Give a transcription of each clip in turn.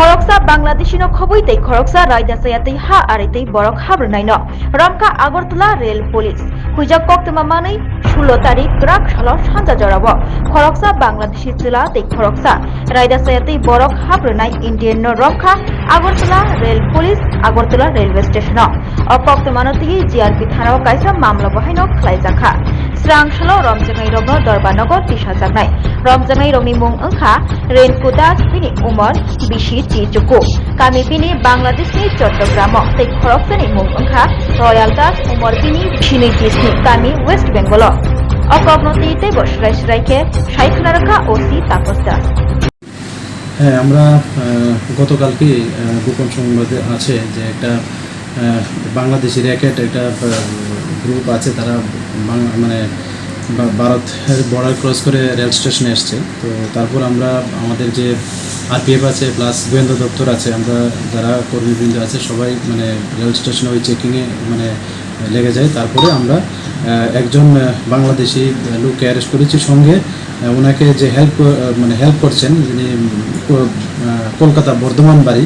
খরকসা বাংলাদেশিনো খবৈতেই খরকসা রায়দাসায়াতেই হা, আরেতেই বরক হাব্রনাইন রমকা আগরতলা রেল পুলিশ। হুইজাক কক্তমামাनै ষোলো তারিখ গ্রাক সাল সানজা জরাব খরকসা বাংলাদেশি জেলা তৈ খরকসা রায়দাসায়াতেই বরক হাব্রনাই Indian রমখা Agartala rail police, Agartala railway station. অকক্তমানতি GRP থানাও কাইসা মামলা বহাইন খ্লাইজাখা। স্রাংশল রমজামাই রম দরবানগর তিশ হাজার নাই রমজামাই রমি মুং অংখা রেনকু দাস পিনি উমর বিশি চি চুকু কামি পিনি বাংলাদেশ নি চট্টগ্রাম তে খরকসানি রয়াল দাস উমর পিনি ওয়েস্ট বেঙ্গল অকগ্নতি তে বসরাইস রাইখে সাইখনারকা ও তাপস দাস আমরা গতকালকে গোপন মানে ভারতের বর্ডার ক্রস করে রেল স্টেশনে এসছে। তো তারপর আমরা আমাদের যে আরপিএফ আছে প্লাস গোয়েন্দা দপ্তর আছে, আমরা যারা কর্মীবৃন্দ আছে সবাই মানে রেল স্টেশনে ওই চেকিংয়ে মানে লেগে যায়। তারপরে আমরা একজন বাংলাদেশি লোককে অ্যারেস্ট করেছি। সঙ্গে ওনাকে যে হেল্প মানে হেল্প করছেন, যিনি কলকাতা বর্ধমান বাড়ি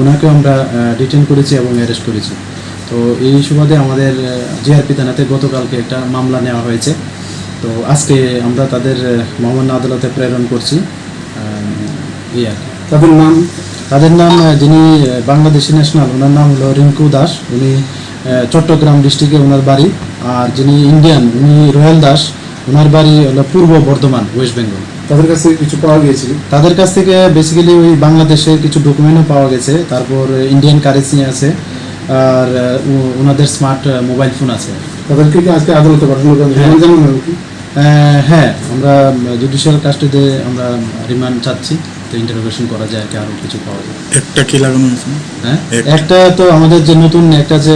ওনাকেও আমরা ডিটেন করেছি এবং অ্যারেস্ট করেছি। তো এই সুবাদে আমাদের জিআরপি থানাতে গতকালকে একটা মামলা নেওয়া হয়েছে। তো আজকে আমরা তাদের মহামান্য আদালতে প্রেরণ করছি। এই আর তাদের নাম? তাদের নাম যিনি বাংলাদেশি ন্যাশনাল ওনার নাম হলো রিঙ্কু দাস। উনি চট্টগ্রাম ডিস্ট্রিক্টে ওনার বাড়ি। আর যিনি ইন্ডিয়ান উনি রয়্যাল দাস। ওনার বাড়ি হলো পূর্ব বর্ধমান ওয়েস্ট বেঙ্গল তাদের কাছে কিছু পাওয়া গিয়েছিল? তাদের কাছ থেকে বেসিক্যালি ওই বাংলাদেশের কিছু ডকুমেন্টও পাওয়া গেছে। তারপর ইন্ডিয়ান কারেন্সি আছে। আর ওনাদের স্মার্ট মোবাইল ফোন আছে। তাদেরকে কি আজকে আদালতে পাঠানো হ্যাঁ। জানেন কি হ্যাঁ আমরা জুডিশিয়াল কাস্টডিতে আমরা রিমান্ড চাচ্ছি। তো ইন্টারোগেশন করা যায় কি আরও কিছু পাওয়া যায়। একটা কি লাগানো হয়েছে? হ্যাঁ? একটা। তো আমাদের যে নতুন একটা যে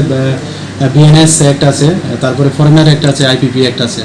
বিএনএস একটা আছে তারপরে ফরেনার একটা আছে আইপিপি একটা আছে।